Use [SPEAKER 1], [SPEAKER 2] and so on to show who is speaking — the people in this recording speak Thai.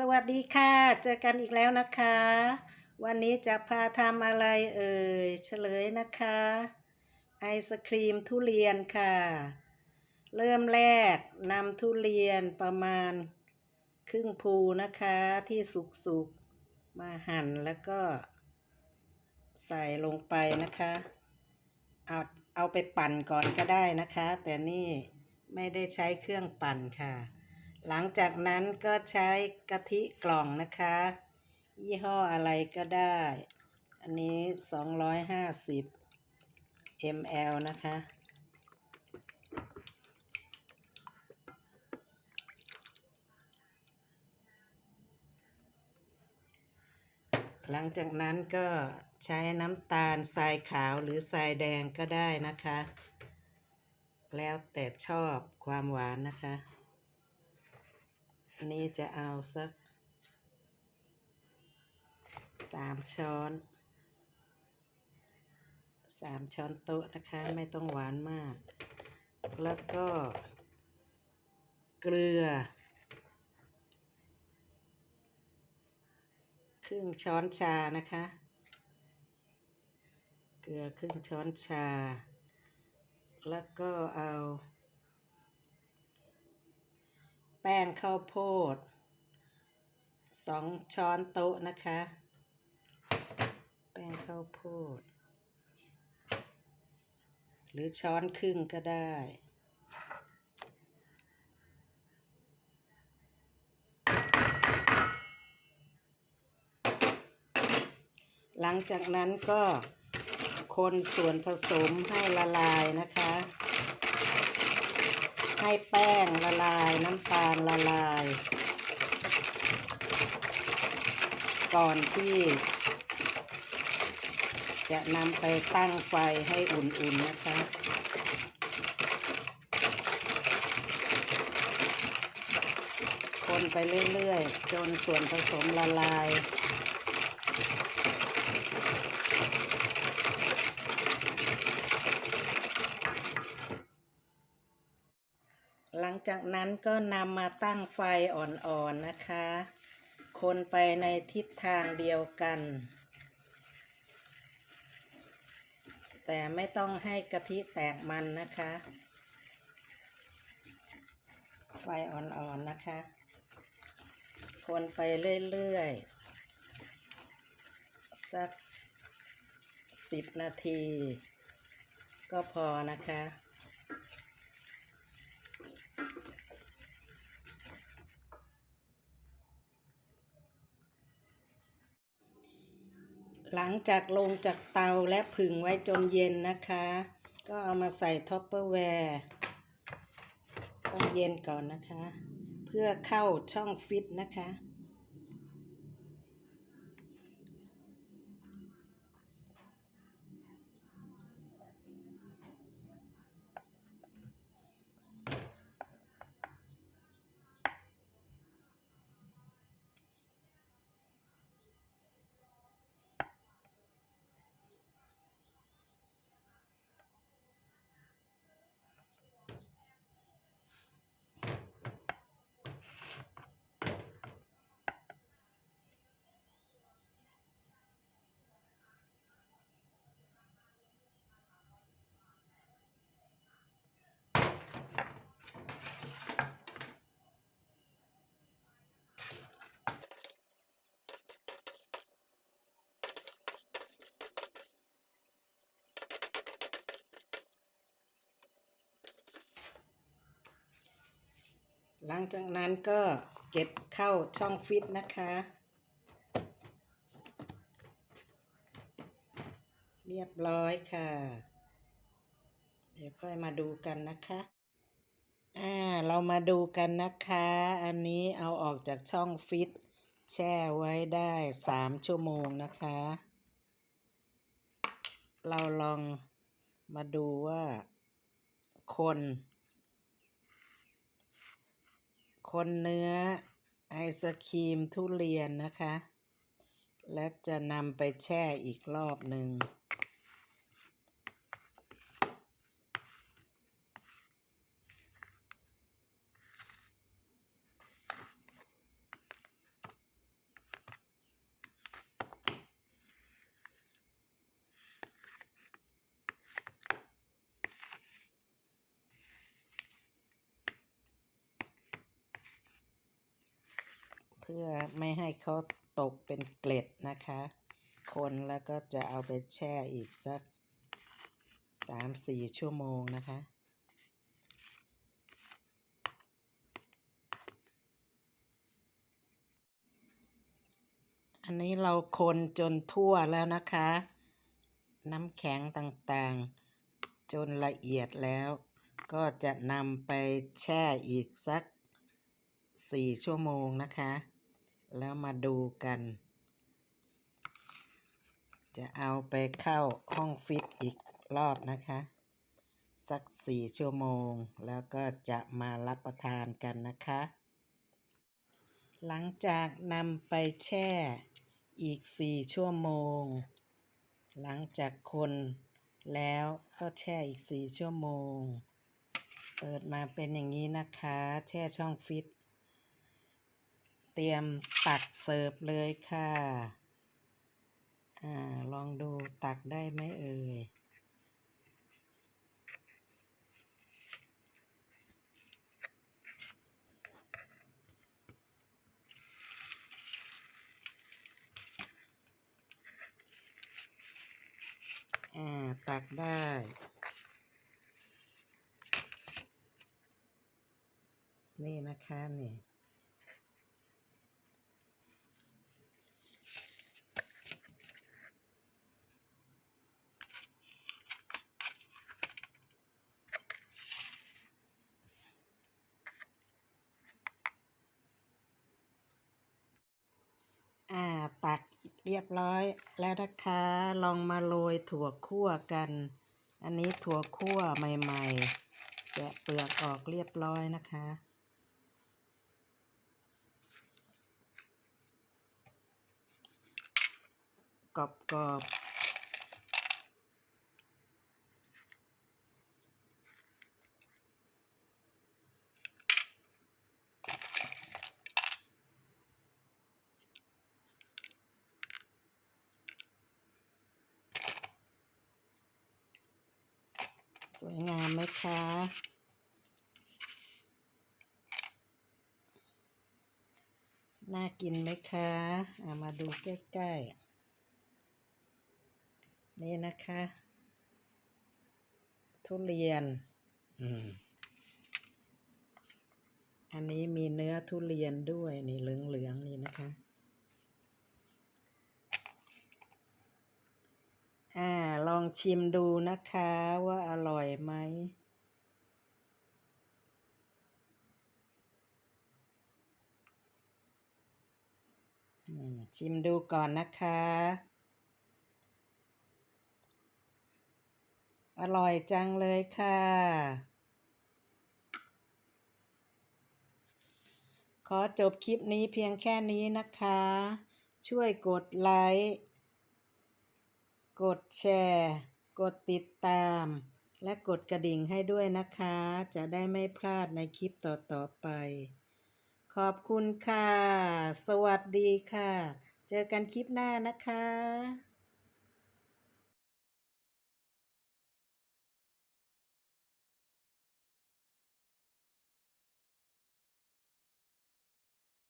[SPEAKER 1] สวัสดีค่ะ เจอกันอีกแล้วนะคะ วันนี้จะพาทำอะไรเอ่ย เฉลยนะคะ ไอศครีมทุเรียนค่ะ เริ่มแรกนำทุเรียนประมาณครึ่งภูนะคะที่สุกๆ มาหั่นแล้วก็ ใส่ลงไปนะคะ เอาเอาไปปั่นก่อนก็ได้นะคะ แต่นี่ไม่ได้ใช้เครื่องปั่นค่ะ หลังจากนั้นก็ใช้กะทิกล่องนะคะ ยี่ห้ออะไรก็ได้ อันนี้ 250 ml นะคะ หลังจากนั้นก็ใช้น้ำตาลทรายขาวหรือทรายแดงก็ได้นะคะ แล้วแต่ชอบความหวานนะคะ นนี้จะเอาสักสามช้อนสามช้อนโต๊ะนะคะ ไม่ต้องหวานมาก แล้วก็ เกลือ ครึ่งช้อนชานะคะ เกลือครึ่งช้อนชา แล้วก็เอา แป้งข้าวโพดสองช้อนโต๊ะนะคะ แป้งข้าวโพด หรือช้อนครึ่งก็ได้หลังจากนั้นก็คนส่วนผสมให้ละลายนะคะ ให้แป้งละลายน้ำตาลละลาย ก่อนที่ จะนำไปตั้งไฟให้อุ่นๆนะคะคนไปเรื่อยๆ จนส่วนผสมละลาย หลัง จากนั้นก็นำมาตั้งไฟอ่อนๆนะคะ คนไปในทิศทางเดียวกัน แต่ไม่ต้องให้กะทิแตกมันนะคะ ไฟอ่อนๆนะคะ คนไปเรื่อยๆ สักสิบนาที ก็พอนะคะ จากลงจากเตาและผึ่งไว้จนเย็นนะคะ ก็เอามาใส่ท็อปเปอร์แวร์ต้องเย็นก่อนนะคะ เพื่อเข้าช่องฟิตนะคะ หลังจากนั้นก็เก็บเข้าช่องฟิตนะคะ เรียบร้อยค่ะ เดี๋ยวค่อยมาดูกันนะคะ อ่า เรามาดูกันนะคะ อันนี้เอาออกจากช่องฟิต แช่ไว้ได้สามชั่วโมงนะคะ เราลองมาดูว่าคน คนเนื้อไอศครีมทุเรียนนะคะ และจะนำไปแช่อีกรอบหนึ่ง พื่อไม่ให้เขาตกเป็นเกล็ดนะคะ คนแล้วก็จะเอาไปแช่อีกสักสามสี่ชั่วโมงนะคะ อันนี้เราคนจนทั่วแล้วนะคะ น้ำแข็งต่างๆ จนละเอียดแล้ว ก็จะนำไปแช่อีกสักสี่ชั่วโมงนะคะ แล้วมาดูกัน จะเอาไปเข้าห้องฟิตอีกรอบนะคะ สักสี่ชั่วโมง แล้วก็จะมารับประทานกันนะคะ หลังจากนำไปแช่อีกสี่ชั่วโมง หลังจากคนแล้วก็แช่อีกสี่ชั่วโมง เปิดมาเป็นอย่างนี้นะคะ แช่ช่องฟิต ตรียมตักเสิร์ฟเลยค่ะอ่าลองดูตักได้ไหมเอ่ยอ่าตักได้ นี่นะคะนี่ อ่าตักเรียบร้อยแล้วนะคะ ลองมาโรยถั่วคั่วกัน อันนี้ถั่วคั่วใหม่ๆแกะเปลือกออกเรียบร้อยนะคะ กรอบ สวยงามไหมคะ น่ากินไหมคะอามาดูใกล้ๆ นี่นะคะ ทุเรียนอืมอันนี้มีเนื้อทุเรียนด้วย นี่เหลืองๆนี่นะคะ อ่า ลองชิมดูนะคะว่าอร่อยไหมอืมชิมดูก่อนนะคะ อร่อยจังเลยค่ะ ขอจบคลิปนี้เพียงแค่นี้นะคะ ช่วยกดไลค์ กดแชร์ กดติดตาม และกดกระดิ่งให้ด้วยนะคะ จะได้ไม่พลาดในคลิปต่อ ๆ ไป ขอบคุณค่ะ สวัสดีค่ะ เจอกันคลิปหน้านะคะ